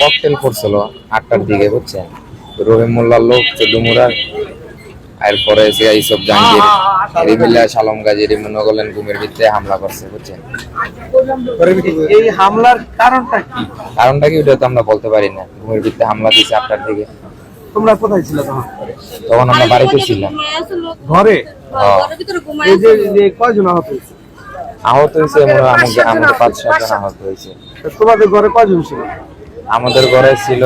Cocktail করছিল আটটার দিকে বুঝছেন? রহিম মোল্লার লোক চোদ্দমুরা এরপরে এসে এইসব জাহাঙ্গীর রিমিল্লা সালম গাজী ঘুমের ভিত্তিতে হামলা করছে বুঝছেন? এই হামলার কারণটা কি? কারণটা কি ওটা তো আমরা বলতে পারি না। ঘুমের ভিত্তিতে হামলা দিয়েছে আটটার দিকে। তোমরা কোথায় ছিল তখন? তখন আমরা বাড়িতে ছিলাম। ঘরে? হ্যাঁ। এই যে যে কয়জন আহত হয়েছে? আহত হয়েছে মনে হয় আমাদের পাঁচ সাতজন আহত হয়েছে। তা তোমাদের ঘরে কয়জন ছিল? আমাদের ঘরে ছিল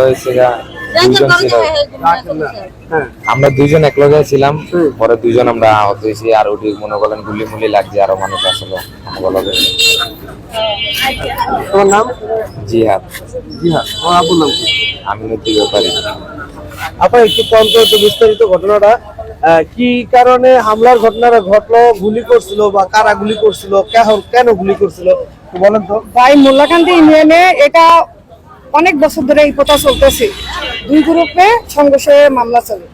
হ্যাঁ আমরা দুইজন এক লগে ছিলাম। পরে দুইজন আমরা আহত হয়েছি আর ওটি মনে করেন গুলি মুলি লাগছে আরও মানুষ আসলো আমাকে লগে তোমার নাম? জিহাদ। হ্যাঁ আব্বুর নাম আমি নদী ব্যাপারী। আপা একটু কম তো বিস্তারিত ঘটনাটা। আহ, কি কারণে হামলার ঘটনাটা ঘটলো? গুলি করছিল বা কারা গুলি করছিল? কেন কেন গুলি করছিল? বলেন তো। ভাই মোল্লাকান্দি ইউনিয়নে এটা অনেক বছর ধরে এই প্রথা চলতেছে। দুই গ্রুপে সংঘর্ষে মামলা চলে,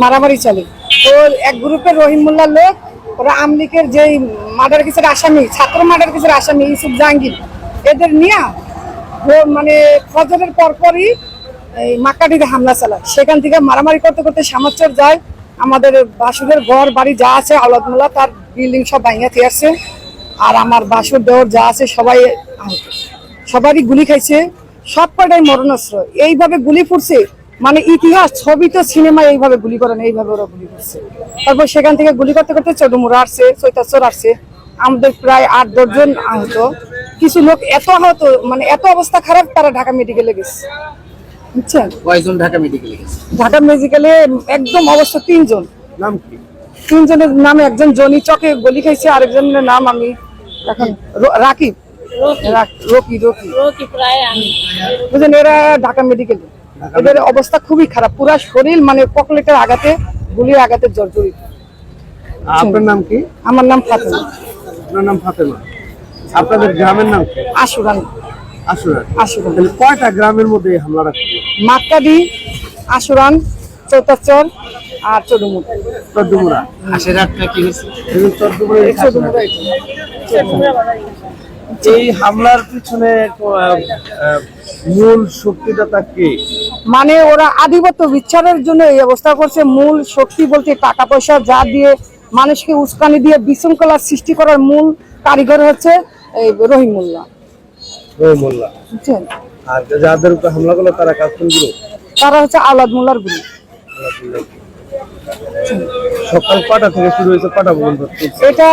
মারামারি চলে। তো এক গ্রুপে রহিম মোল্লার লোক, ওরা আমলিকের যে মার্ডার কেসের আসামি, ছাত্র মার্ডার কেসের আসামি ইউসুফ জাহাঙ্গীর, এদের নিয়ে মানে ফজরের পরপরই এই মাক্কাটিতে হামলা চালায়। সেখান থেকে মারামারি করতে করতে সামর্চর যায়। আমাদের বাসুদের ঘর, বাড়ি যা আছে আলাদমোল্লা তার বিল্ডিং সব ভাঙিয়া আসছে। আর আমার বাসুর দেওয়ার যা আছে, সবাই সবারই গুলি খাইছে। সব কটাই মরণাস্ত্র। এইভাবে গুলি ফুটছে মানে ইতিহাস ছবি তো সিনেমা এইভাবে গুলি করে না এইভাবে ওরা গুলি করছে। তারপর সেখান থেকে গুলি করতে করতে চৌডুমুরা আসছে চৈতাচর আসছে। আমাদের প্রায় আট দশজন আহত। কিছু লোক এত আহত মানে এত অবস্থা খারাপ তারা ঢাকা মেডিকেলে গেছে। বুঝছেন? কয়জন ঢাকা মেডিকেলে গেছে? ঢাকা মেডিকেলে একদম অবস্থা তিনজন। নাম কি? তিনজনের নাম একজন জনি চকে গলি খাইছে আরেকজনের নাম আমি এখন রাকিব। রা- রকি রকি। বুঝলেন এরা ঢাকা মেডিকেল এদের অবস্থা খুবই খারাপ। পুরা শরীর মানে পকলেটের আঘাতে গুলির আঘাতে জর্জরিত। আপনার নাম কি? আমার নাম ফাতেমা। আপনার নাম ফাতেমা। আপনাদের গ্রামের নাম কি? আশুরান। আসুরা আশুরান। তাহলে কয়টা গ্রামের মধ্যে এই হামলাটা মাক্কাদি আশুরান চৌতাচর আর চৌডুমুর চোদ্দমুরা আশেরাতটা কি হয়েছে চোদ্দমুরা চৌডুমুরা এই হামলার পিছনে মূল শক্তিদাতা কে? মানে ওরা আধিপত্য বিচ্ছারের জন্য এই অবস্থা করছে। মূল শক্তি বলতে টাকা পয়সা যা দিয়ে মানুষকে উস্কানি দিয়ে বিশৃঙ্খলার সৃষ্টি করার মূল কারিগর হচ্ছে এই রহিমুল্লাহ। রহিম বুঝছেন? আর যাদের উপর হামলা করল তারা গুলো তারা হচ্ছে আলাদ মোল্লার গুলি সকাল কটা থেকে শুরু হয়েছে? কটা পর্যন্ত? এটা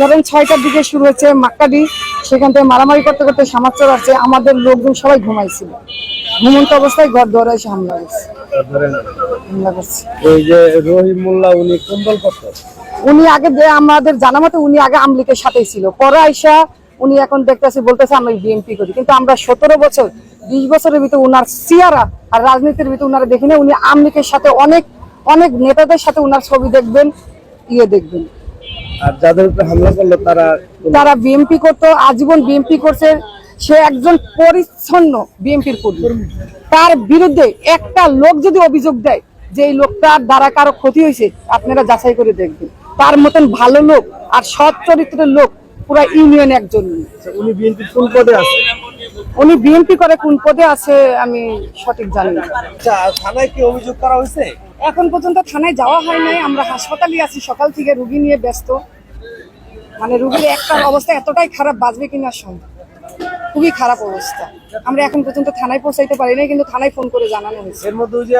ধরেন ছয়টার দিকে শুরু হয়েছে মাক্কাডি। সেখান থেকে মারামারি করতে করতে সামাচ্চর আছে আমাদের লোকজন সবাই ঘুমাইছিল। ঘুমন্ত অবস্থায় ঘর দৌড়ে এসে হামলা করছে। হামলা করছে। এই যে রহিম মোল্লা উনি কোন দল করতো উনি আগে যে আমাদের জানা মতে উনি আগে আমলিকের সাথেই ছিল। পরে আইসা উনি এখন দেখতেছি বলতেছে আমি বিএনপি করি। কিন্তু আমরা সতেরো বছর বিশ বছরের ভিতরে উনার সিয়ারা আর রাজনীতির ভিতরে উনারা দেখি না উনি আমলিকের সাথে অনেক অনেক নেতাদের সাথে উনার ছবি দেখবেন ইয়ে দেখবেন। আর যাদের উপরে হামলা করল তারা তারা বিএমপি করতো আজীবন বিএমপি করছে। সে একজন পরিচ্ছন্ন বিএমপির কর্মী। তার বিরুদ্ধে একটা লোক যদি অভিযোগ দেয় যে এই লোকটার দ্বারা কারও ক্ষতি হয়েছে আপনারা যাচাই করে দেখবেন। তার মতন ভালো লোক আর সৎ চরিত্রের লোক পুরা ইউনিয়ন একজন উনি বিএনপি কোন পদে আছে? উনি বিএমপি করে কোন পদে আছে আমি সঠিক জানি না। আচ্ছা থানায় কি অভিযোগ করা হয়েছে? এখন পর্যন্ত থানায় যাওয়া হয় নাই, আমরা হাসপাতালই আছি, সকাল থেকে রুগী নিয়ে ব্যস্ত। মানে রুগীর একটা অবস্থা এতটাই খারাপ, বাঁচবে কিনা সম্ভব খুবই খারাপ অবস্থা। আমরা এখন পর্যন্ত থানায় পৌঁছাইতে পারি নাই, কিন্তু থানায় ফোন করে জানানো হয়েছে। এর মধ্যে যে